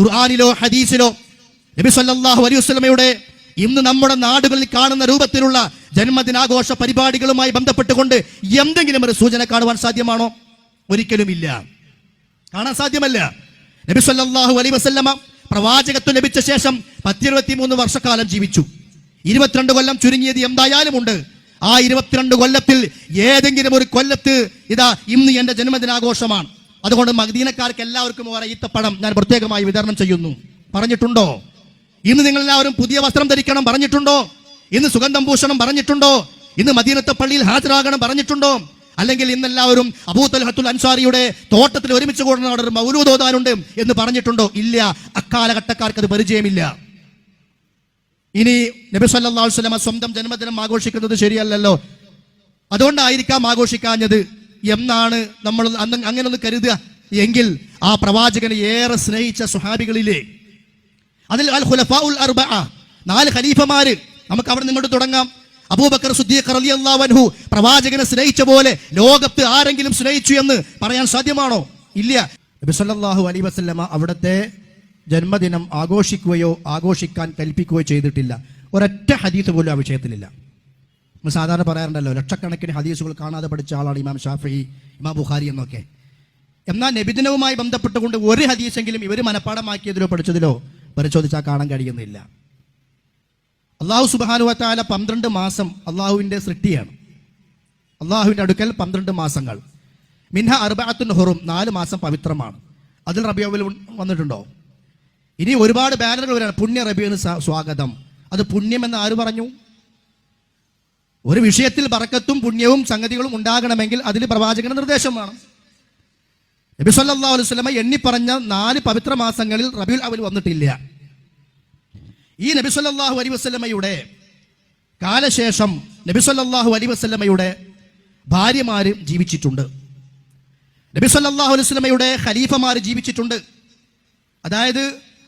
ഖുർആാനിലോ ഹദീസിലോ നബി സല്ലാഹു അലൈഹി വസ്ലമയുടെ ഇന്ന് നമ്മുടെ നാടുകളിൽ കാണുന്ന രൂപത്തിലുള്ള ജന്മദിനാഘോഷ പരിപാടികളുമായി ബന്ധപ്പെട്ടുകൊണ്ട് എന്തെങ്കിലും ഒരു സൂചന കാണുവാൻ സാധ്യമാണോ? ഒരിക്കലുമില്ല. കാണാൻ സാധ്യമല്ല. നബി സല്ലാഹു അലൈഹി വസല്ലമ പ്രവാചകത്വം ലഭിച്ച ശേഷം പത്തിരുപത്തി മൂന്ന് വർഷക്കാലം ജീവിച്ചു. ഇരുപത്തിരണ്ട് കൊല്ലം ചുരുങ്ങിയത് എന്തായാലും ഉണ്ട്. ആ ഇരുപത്തിരണ്ട് കൊല്ലത്തിൽ ഏതെങ്കിലും ഒരു കൊല്ലത്ത് ഇതാ ഇന്ന് എന്റെ ജന്മദിനാഘോഷമാണ്. അതുകൊണ്ട് മദീനക്കാർക്ക് എല്ലാവർക്കും ഓരോ ഈത്തപ്പഴം ഞാൻ പ്രത്യേകമായി വിതരണം ചെയ്യുന്നു. പറഞ്ഞിട്ടുണ്ടോ? ഇന്ന് നിങ്ങൾ എല്ലാവരും പുതിയ വസ്ത്രം ധരിക്കണം പറഞ്ഞിട്ടുണ്ടോ? ഇന്ന് സുഗന്ധം ഭൂഷണം പറഞ്ഞിട്ടുണ്ടോ? ഇന്ന് മദീനത്തെ പള്ളിയിൽ ഹാജരാകണം പറഞ്ഞിട്ടുണ്ടോ? അല്ലെങ്കിൽ ഇന്ന് എല്ലാവരും അബൂത്തൽഹത്തുൽ അൻസാരിയുടെ തോട്ടത്തിൽ ഒരുമിച്ച് കൂടുന്ന അവിടെ ഒരു മൗലൂദ് ഓതാനുണ്ട് എന്ന് പറഞ്ഞിട്ടുണ്ടോ? ഇല്ല. അക്കാലഘട്ടക്കാർക്ക് അത് പരിചയമില്ല. ഇനി നബി വസല്ലമ സ്വന്തം ജന്മദിനം ആഘോഷിക്കുന്നത് ശരിയല്ലല്ലോ. അതുകൊണ്ടായിരിക്കാം ആഘോഷിക്കാഞ്ഞത്. എന്നാണ് നമ്മൾ അന്ന് അങ്ങനെ ഒന്ന് കരുതുക. എങ്കിൽ ആ പ്രവാചകനെ ഏറെ സ്നേഹിച്ച സുഹാബികളിലെ അതിൽ അൽ ഖുലഫാഉൽ അർബഅ നാല് ഖലീഫമാര് നമുക്ക് അവിടെ നിങ്ങോട്ട് തുടങ്ങാം. അബൂബക്കർ സുദ്ദീഖ് റളിയല്ലാഹു അൻഹു പ്രവാചകനെ സ്നേഹിച്ച പോലെ ലോകത്ത് ആരെങ്കിലും സ്നേഹിച്ചു എന്ന് പറയാൻ സാധ്യമാണോ? ഇല്ല. നബി സല്ലല്ലാഹു അലൈഹി വസല്ലമ അവിടുത്തെ ജന്മദിനം ആഘോഷിക്കുകയോ ആഘോഷിക്കാൻ കൽപ്പിക്കുകയോ ചെയ്തിട്ടില്ല. ഒരൊറ്റ ഹദീസ് പോലും ആ വിഷയത്തിലില്ല. നമ്മൾ സാധാരണ പറയാറുണ്ടല്ലോ ലക്ഷക്കണക്കിന് ഹദീസുകൾ കാണാതെ പഠിച്ച ആളാണ് ഇമാം ഷാഫി ഇമാം ബുഖാരി എന്നൊക്കെ. എന്നാൽ നബിദിനവുമായി ബന്ധപ്പെട്ടുകൊണ്ട് ഒരു ഹദീസെങ്കിലും ഇവർ മനഃപ്പാടമാക്കിയതിലോ പഠിച്ചതിലോ പരിശോധിച്ചാൽ കാണാൻ കഴിയുന്നില്ല. അള്ളാഹു സുബാനുവത്താല പന്ത്രണ്ട് മാസം അള്ളാഹുവിന്റെ സൃഷ്ടിയാണ്. അള്ളാഹുവിന്റെ അടുക്കൽ പന്ത്രണ്ട് മാസങ്ങൾ. മിൻഹ അർബാത്തുൻ ഹുറും നാല് മാസം പവിത്രമാണ്. അതിൽ റബിയോവിൽ വന്നിട്ടുണ്ടോ? ഇനി ഒരുപാട് ബാനറുകൾ വരാണ്. പുണ്യ റബിയോന് സ്വാഗതം. അത് പുണ്യമെന്ന് ആര് പറഞ്ഞു? ഒരു വിഷയത്തിൽ പറക്കത്തും പുണ്യവും സംഗതികളും ഉണ്ടാകണമെങ്കിൽ അതിൽ പ്രവാചകന്റെ നിർദ്ദേശം വേണം. നബി സല്ലാ അലൈഹി വസല്ലമ എണ്ണി പറഞ്ഞ നാല് പവിത്ര മാസങ്ങളിൽ റബിയുൽ അവൽ വന്നിട്ടില്ല. ഈ നബി സല്ലാഹു അലൈഹി വസ്ലമയുടെ കാലശേഷം നബി സല്ലാഹു അലൈഹി വസ്ലമയുടെ ഭാര്യമാര് ജീവിച്ചിട്ടുണ്ട്. നബി സല്ലാഹു അലൈഹി വസല്ലമയുടെ ഖലീഫമാർ ജീവിച്ചിട്ടുണ്ട്. അതായത്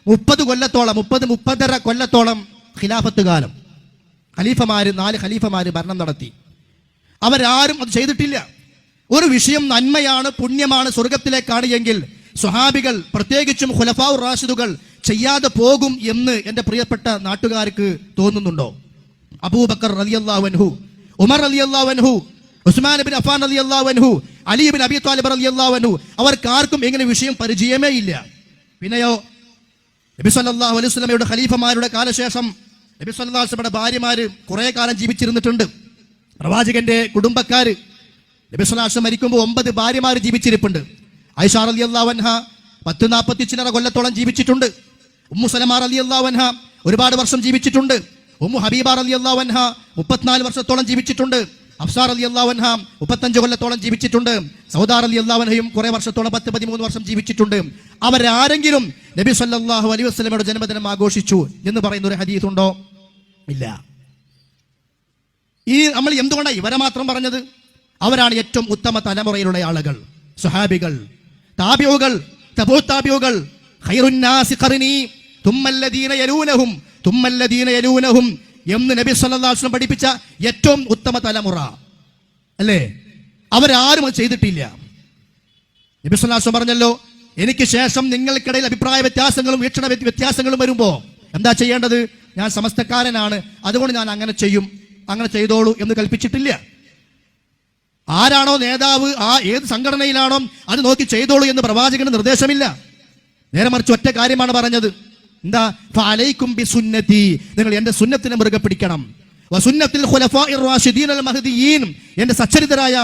മുപ്പത് കൊല്ലത്തോളം മുപ്പത് മുപ്പതര കൊല്ലത്തോളം ഖിലാഫത്ത് കാലം. ഖലീഫമാര് നാല് ഖലീഫമാർ ഭരണം നടത്തി. അവരാരും അത് ചെയ്തിട്ടില്ല. ഒരു വിഷയം നന്മയാണ് പുണ്യമാണ് സ്വർഗത്തിലേക്കാണ് എങ്കിൽ സ്വഹാബികൾ പ്രത്യേകിച്ചും ഖുലഫാഉ റാഷിദുകൾ ചെയ്യാതെ പോകും എന്ന് എന്റെ പ്രിയപ്പെട്ട നാട്ടുകാർക്ക് തോന്നുന്നുണ്ടോ? അബൂബക്കർ റളിയല്ലാഹു അൻഹു ഉമർ റളിയല്ലാഹു അൻഹു ഉസ്മാൻ ബിൻ അഫാൻ അൻഹു അലി ബിൻ അബി താലിബ് റളിയല്ലാഹു അൻഹു അവർക്കാർക്കും ഇങ്ങനെ വിഷയം പരിചയമേ ഇല്ല. പിന്നെയോ നബി സല്ലാഹു അലൈഹി വസല്ലമയുടെ ഖലീഫമാരുടെ കാലശേഷം നബി വസല്ലമയുടെ ഭാര്യമാര് കുറെ കാലം ജീവിച്ചിരുന്നിട്ടുണ്ട്. പ്രവാചകന്റെ കുടുംബക്കാര് നബി സല്ലല്ലാഹു മരിക്കുമ്പോൾ ഒമ്പത് ഭാര്യമാർ ജീവിച്ചിരിപ്പുണ്ട്. ഐഷ റളിയല്ലാഹു അള്ളാവൻഹ പത്ത് നാൽപ്പത്തി ചില്ലറ കൊല്ലത്തോളം ജീവിച്ചിട്ടുണ്ട്. ഉമ്മു സലമാർ റളിയല്ലാഹു അള്ളാവൻഹ ഒരുപാട് വർഷം ജീവിച്ചിട്ടുണ്ട്. ഉമ്മു ഹബീബ റളിയല്ലാഹു അള്ളാവൻഹ മുപ്പത്തിനാല് വർഷത്തോളം ജീവിച്ചിട്ടുണ്ട്. അഫ്സാർ അലി അൻഹ മുപ്പത്തഞ്ച് കൊല്ലത്തോളം ജീവിച്ചിട്ടുണ്ട്. സൗദാർ അലി അൻഹയും കുറെ വർഷത്തോളം പത്ത് പതിമൂന്ന് വർഷം ജീവിച്ചിട്ടുണ്ട്. അവരാരെങ്കിലും നബി സല്ലാഹു അലൈഹി വസ്ലമയുടെ ജന്മദിനം ആഘോഷിച്ചു എന്ന് പറയുന്ന ഒരു ഹദീസ് ഉണ്ടോ ഇല്ല. ഈ നമ്മൾ എന്തുകൊണ്ടാണ് ഇവരെ മാത്രം പറഞ്ഞത്? അവരാണ് ഏറ്റവും ഉത്തമ തലമുറയിലുള്ള ആളുകൾ സുഹാബികൾ താപ്യോകൾ തബൂ താബിയുകൾ ഖൈറുന്നാസി ഖർനി തുമ്മല്ലദീന യലൂനഹും തുമ്മല്ലദീന യലൂനഹും എന്ന് നബി സല്ലാസ്ലം പഠിപ്പിച്ച ഏറ്റവും ഉത്തമ തലമുറ. അല്ലേ? അവരാരും അത് ചെയ്തിട്ടില്ല. നബി സല്ലാസ്ലം പറഞ്ഞല്ലോ എനിക്ക് ശേഷം നിങ്ങൾക്കിടയിൽ അഭിപ്രായ വ്യത്യാസങ്ങളും വീക്ഷണ വ്യ- വ്യത്യാസങ്ങളും വരുമ്പോൾ എന്താ ചെയ്യേണ്ടത്? ഞാൻ സമസ്തക്കാരനാണ് അതുകൊണ്ട് ഞാൻ അങ്ങനെ ചെയ്യും അങ്ങനെ ചെയ്തോളൂ എന്ന് കൽപ്പിച്ചിട്ടില്ല. ആരാണോ നേതാവ് ആ ഏത് സംഘടനയിലാണോ അത് നോക്കി ചെയ്തോളൂ എന്ന് പ്രവാചകന് നിർദ്ദേശമില്ല. നേരെ മറിച്ച് ഒറ്റ കാര്യമാണ് പറഞ്ഞത്. എന്താ? ഫഅലൈക്കും ബിസുന്നതി നിങ്ങൾ എന്റെ സുന്നത്തിനെ മുറുകെ പിടിക്കണം. വസുന്നത്തിൽ എന്റെ സച്ചരിതരായ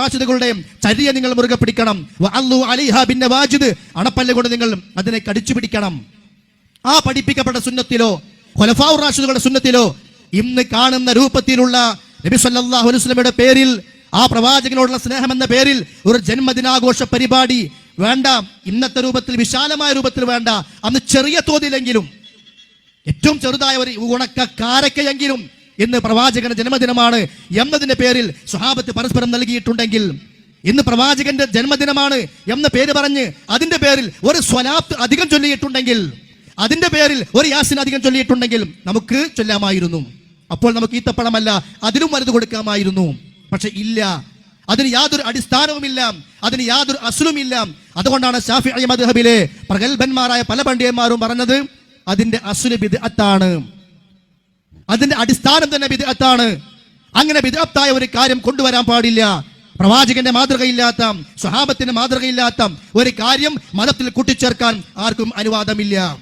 റാഷിദുകളുടെ ചരിയെ നിങ്ങൾ മുറുകെ പിടിക്കണം. അണപ്പല്ല് കൊണ്ട് നിങ്ങൾ അതിനെ കടിച്ചു പിടിക്കണം. ആ പഠിപ്പിക്കപ്പെട്ട സുന്നത്തിലോ ഖുലഫാഉർ റാഷിദുകളുടെ സുന്നത്തിലോ ഇന്ന് കാണുന്ന രൂപത്തിലുള്ള നബി സല്ലല്ലാഹു അലൈഹി വസല്ലമയുടെ പേരിൽ ആ പ്രവാചകനോടുള്ള സ്നേഹം എന്ന പേരിൽ ഒരു ജന്മദിനാഘോഷ പരിപാടി വേണ്ട. ഇന്നത്തെ രൂപത്തിൽ വിശാലമായ രൂപത്തിൽ വേണ്ട. അന്ന് ചെറിയ തോതിലെങ്കിലും ഏറ്റവും ചെറുതായ ഒരു ഉണക്ക കാരക്കയെങ്കിലും ഇന്ന് പ്രവാചകന്റെ ജന്മദിനമാണ്. എന്നതിന്റെ പേരിൽ സ്വഹാബത്ത് പരസ്പരം നൽകിയിട്ടുണ്ടെങ്കിൽ ഇന്ന് പ്രവാചകന്റെ ജന്മദിനമാണ് എന്ന പേര് പറഞ്ഞ് അതിന്റെ പേരിൽ ഒരു സ്വലാത്ത് അധികം ചൊല്ലിയിട്ടുണ്ടെങ്കിൽ അതിന്റെ പേരിൽ ഒരു യാസിൻ അധികം ചൊല്ലിയിട്ടുണ്ടെങ്കിൽ നമുക്ക് ചൊല്ലാമായിരുന്നു. അപ്പോൾ നമുക്ക് ഈത്തപ്പഴമല്ല അതിലും വലുത് കൊടുക്കാമായിരുന്നു. പക്ഷെ ഇല്ല. അതിന് യാതൊരു അടിസ്ഥാനവുമില്ല. അതിന് യാതൊരു അസുലുമില്ല. അതുകൊണ്ടാണ് ഷാഫി മദ്ഹബിലെ പ്രഗത്ഭന്മാരായ പല പണ്ഡിതന്മാരും പറഞ്ഞത് അതിന്റെ അസുല ബിദ്അത്താണ്. അതിന്റെ അടിസ്ഥാനം തന്നെ ബിദ്അത്താണ്. അങ്ങനെ ബിദ്അത്തായ ഒരു കാര്യം കൊണ്ടുവരാൻ പാടില്ല. പ്രവാചകന്റെ മാതൃകയില്ലാത്ത സ്വഹാബത്തിന്റെ മാതൃകയില്ലാത്ത ഒരു കാര്യം മതത്തിൽ കൂട്ടിച്ചേർക്കാൻ ആർക്കും അനുവാദമില്ല.